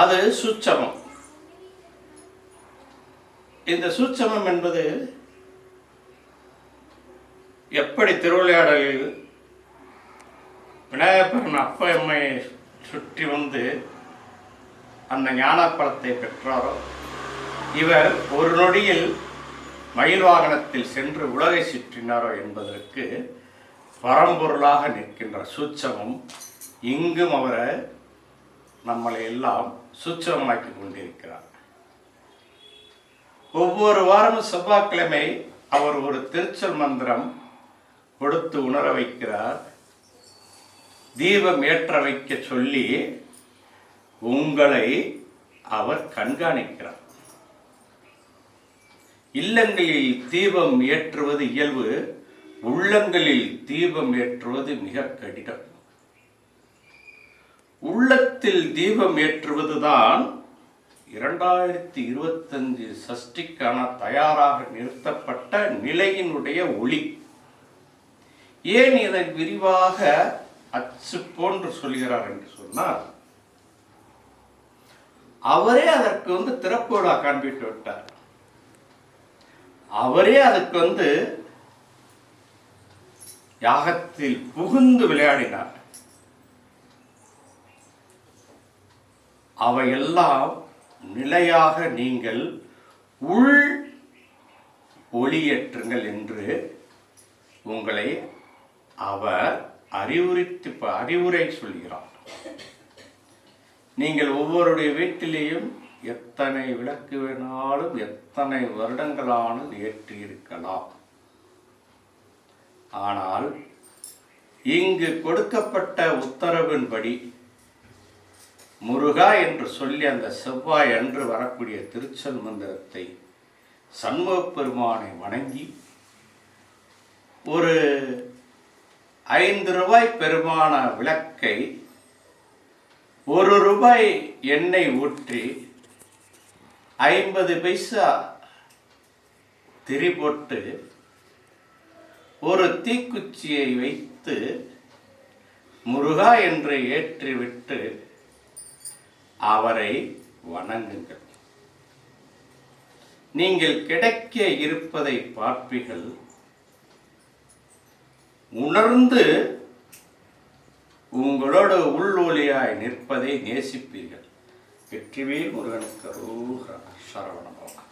அது சூட்சமம் இந்த சூட்சமம் என்பது எப்படி திருவிளையாடலில் விநாயகப்பெருமன் அப்பா அம்மை சுற்றி வந்து அந்த ஞானப்பழத்தை பெற்றாரோ இவர் ஒரு நொடியில் மயில் வாகனத்தில் சென்று உலகை சுற்றினாரோ என்பதற்கு பரம்பொருளாக நிற்கின்ற சூட்சமம் இங்கும் அவரை நம்மளை எல்லாம் சுச்சமாக்கி கொண்டிருக்கிறார் ஒவ்வொரு வாரமும் செவ்வாய்க்கிழமை அவர் ஒரு திருச்சல் மந்திரம் கொடுத்து உணர வைக்கிறார். தீபம் ஏற்ற வைக்க சொல்லி உங்களை அவர் கண்காணிக்கிறார். இல்லங்களில் தீபம் ஏற்றுவது இயல்பு உள்ளங்களில் தீபம் ஏற்றுவது மிக கடினம். உள்ளத்தில் தீபம் ஏற்றுவதுதான் இரண்டாயிரத்தி இருபத்தஞ்சு சஷ்டிக்கான தயாராக நிறுத்தப்பட்ட நிலையினுடைய ஒளி. ஏன் இதை விரிவாக அச்சு போன்று சொல்கிறார் என்று சொன்னால் அவரே அதற்கு வந்து திறப்போடா காண்பித்து விட்டார். அவரே அதுக்கு வந்து யாகத்தில் புகுந்து விளையாடினார். அவையெல்லாம் நிலையாக நீங்கள் உள் ஒளியேற்றுங்கள் என்று உங்களை அவர் அறிவுரித்து அறிவுரை சொல்கிறார். நீங்கள் ஒவ்வொருடைய வீட்டிலேயும் எத்தனை விளக்கு வேணாலும் எத்தனை வருடங்களானது ஏற்றி இருக்கலாம் ஆனால் இங்கு கொடுக்கப்பட்ட உத்தரவின்படி முருகா என்று சொல்லி அந்த செவ்வாய் அன்று வரக்கூடிய திருச்சல் மந்திரத்தை சண்முகப் பெருமானை வணங்கி ஒரு ஐந்து ரூபாய் பெருமான விளக்கை ஒரு ரூபாய் எண்ணெய் ஊற்றி ஐம்பது பைசா திரி போட்டு ஒரு தீக்குச்சியை வைத்து முருகா என்று ஏற்றிவிட்டு அவரை வணங்குங்கள். நீங்கள் கிடைக்க இருப்பதை பார்ப்பீர்கள். உணர்ந்து உங்களோட உள்ளொலியாய் நிற்பதை நேசிப்பீர்கள். வெற்றிவேல் முருகனுக்கு அரோகரா. சரவணமாகும்